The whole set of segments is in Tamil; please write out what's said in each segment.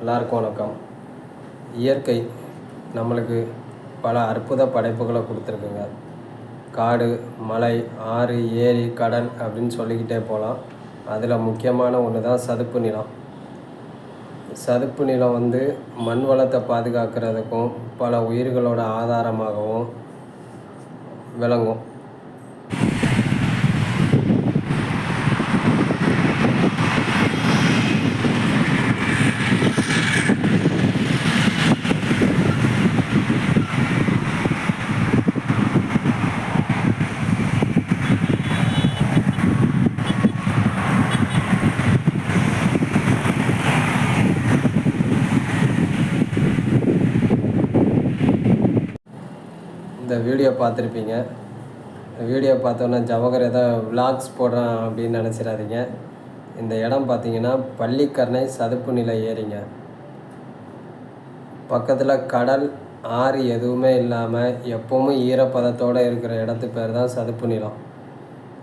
எல்லாருக்கும் வணக்கம். இயற்கை நம்மளுக்கு பல அற்புத படைப்புகளை கொடுத்துருக்குங்க. காடு மலை ஆறு ஏரி கடல் அப்படின்னு சொல்லிக்கிட்டே போகலாம். அதில் முக்கியமான ஒன்று தான் சதுப்பு நிலம். சதுப்பு நிலம் வந்து மண் வளத்தை பாதுகாக்கிறதுக்கும் பல உயிர்களோட ஆதாரமாகவும் விளங்கும். இந்த வீடியோ பார்த்துருப்பீங்க. இந்த வீடியோ பார்த்தோன்னே ஜவஹர் ஏதோ விலாக்ஸ் போடுறான் அப்படின்னு நினச்சிடாதீங்க. இந்த இடம் பார்த்தீங்கன்னா பள்ளிக்கரணை சதுப்பு நிலை ஏறிங்க பக்கத்தில் கடல் ஆறு எதுவுமே இல்லாமல் எப்பவும் ஈரப்பதத்தோடு இருக்கிற இடத்து பேர் தான் சதுப்பு நிலம்.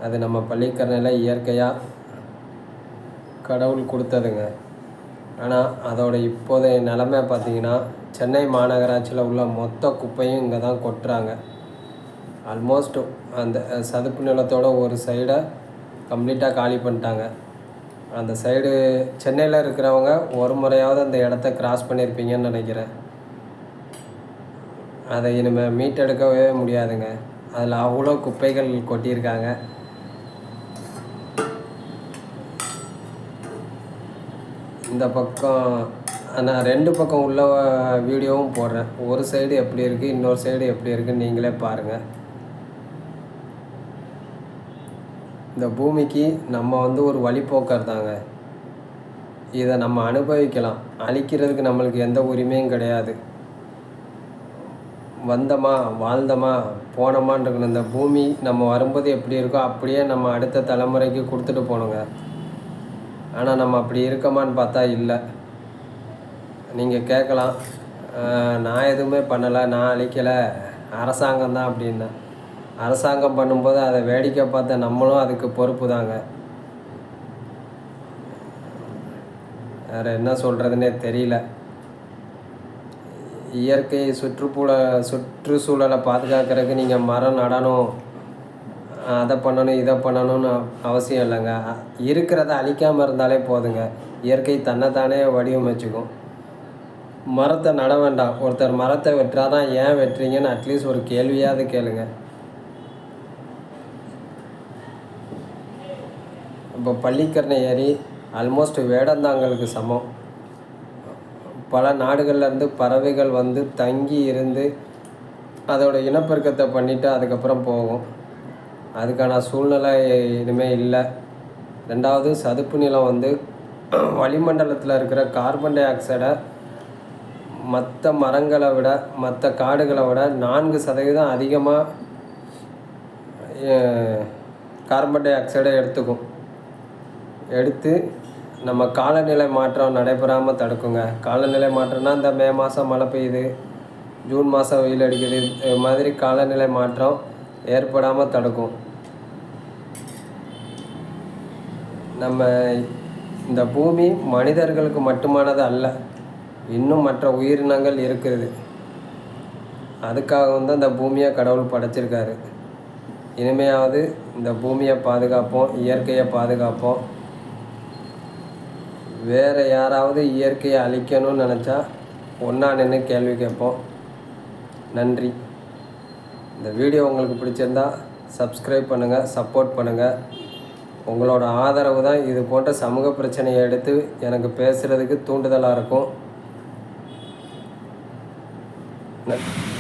அது நம்ம பள்ளிக்கரணையில் இயற்கையாக கடவுள் கொடுத்ததுங்க. ஆனால் அதோட இப்போதைய நிலமை பார்த்தீங்கன்னா சென்னை மாநகராட்சியில் உள்ள மொத்த குப்பையும் இங்கே தான் கொட்டுறாங்க. ஆல்மோஸ்ட் அந்த சதுப்பு நிலத்தோட ஒரு சைடை கம்ப்ளீட்டாக காலி பண்ணிட்டாங்க. அந்த சைடு சென்னையில் இருக்கிறவங்க ஒரு முறையாவது அந்த இடத்த கிராஸ் பண்ணியிருப்பீங்கன்னு நினைக்கிறேன். அதை இனிமேல் மீட்டெடுக்கவே முடியாதுங்க. அதில் அவ்வளோ குப்பைகள் கொட்டியிருக்காங்க. இந்த பக்கம் நான் ரெண்டு பக்கம் உள்ள வீடியோவும் போடுறேன். ஒரு சைடு எப்படி இருக்குது இன்னொரு சைடு எப்படி இருக்குன்னு நீங்களே பாருங்கள் இந்த பூமிக்கு நம்ம வந்து ஒரு வழிபோக்கர் தாங்க. இதை நம்ம அனுபவிக்கலாம். அழிக்கிறதுக்கு நம்மளுக்கு எந்த உரிமையும் கிடையாது. வந்தோமா வாழ்ந்தோமா போனோமான்னு இருக்கணும் இந்த பூமி நம்ம வரும்போது எப்படி இருக்கோ அப்படியே நம்ம அடுத்த தலைமுறைக்கு கொடுத்துட்டு போகணுங்க ஆனால் நம்ம அப்படி இருக்கமான்னு பார்த்தா இல்லை. நீங்கள் கேட்கலாம். நான் எதுவுமே பண்ணலை நான் அழிக்கலை. அரசாங்கம் தான் அப்படின்னா. அரசாங்கம் பண்ணும்போது அதை வேடிக்கை பார்த்த நம்மளும் அதுக்கு பொறுப்பு தாங்க வேறு என்ன சொல்கிறதுனே தெரியல. இயற்கை சுற்றுப்புற சுற்றுச்சூழலை பாதுகாக்கிறதுக்கு நீங்கள் மரம் நடணும். அதை பண்ணணும் இதை பண்ணணும்னு அவசியம் இல்லைங்க. இருக்கிறத அழிக்காமல் இருந்தாலே போதுங்க. இயற்கை தன்னைத்தானே வடிவமைச்சுக்கும். மரத்தை நட வேண்டாம். ஒருத்தர் மரத்தை வெட்டுறாதான் ஏன் வெட்டுறீங்கன்னு அட்லீஸ்ட் ஒரு கேள்வியாவது கேளுங்க. இப்போ பள்ளிக்கரணை ஏரி ஆல்மோஸ்ட் வேடந்தாங்கலுக்கு சமம். பல நாடுகள்லேருந்து பறவைகள் வந்து தங்கி இருந்து அதோட இனப்பெருக்கத்தை பண்ணிவிட்டு அதுக்கப்புறம் போகும். அதுக்கான சூழ்நிலை இனிமேல் இல்லை. ரெண்டாவது சதுப்பு நிலம் வந்து வளிமண்டலத்தில் இருக்கிற கார்பன் டை ஆக்சைடை மற்ற மரங்களை விட மற்ற காடுகளை விட நான்கு சதவீதம் அதிகமாக கார்பன் டை ஆக்சைடை எடுத்துக்கும். எடுத்து நம்ம காலநிலை மாற்றம் நடைபெறாமல் தடுக்குங்க. காலநிலை மாற்றம்னா இந்த மே மாதம் மழை பெய்யுது ஜூன் மாதம் வெயில் அடிக்குது இது மாதிரி காலநிலை மாற்றம் ஏற்படாமல் தடுக்கும். நம்ம இந்த பூமி மனிதர்களுக்கு மட்டுமானது அல்ல. இன்னும் மற்ற உயிரினங்கள் இருக்குது அதுக்காக வந்து அந்த பூமியை கடவுள் படைச்சிருக்காரு. இனிமையாவது இந்த பூமியை பாதுகாப்போம் இயற்கையை பாதுகாப்போம். வேறு யாராவது இயற்கையை அழிக்கணும்னு நினச்சா ஒன்றா நின்று கேள்வி கேட்போம். நன்றி. இந்த வீடியோ உங்களுக்கு பிடிச்சிருந்தா சப்ஸ்கிரைப் பண்ணுங்கள் சப்போர்ட் பண்ணுங்கள் உங்களோட ஆதரவு தான் இது போன்ற சமூக பிரச்சனையை எடுத்து எனக்கு பேசுகிறதுக்கு தூண்டுதலாக இருக்கும். No.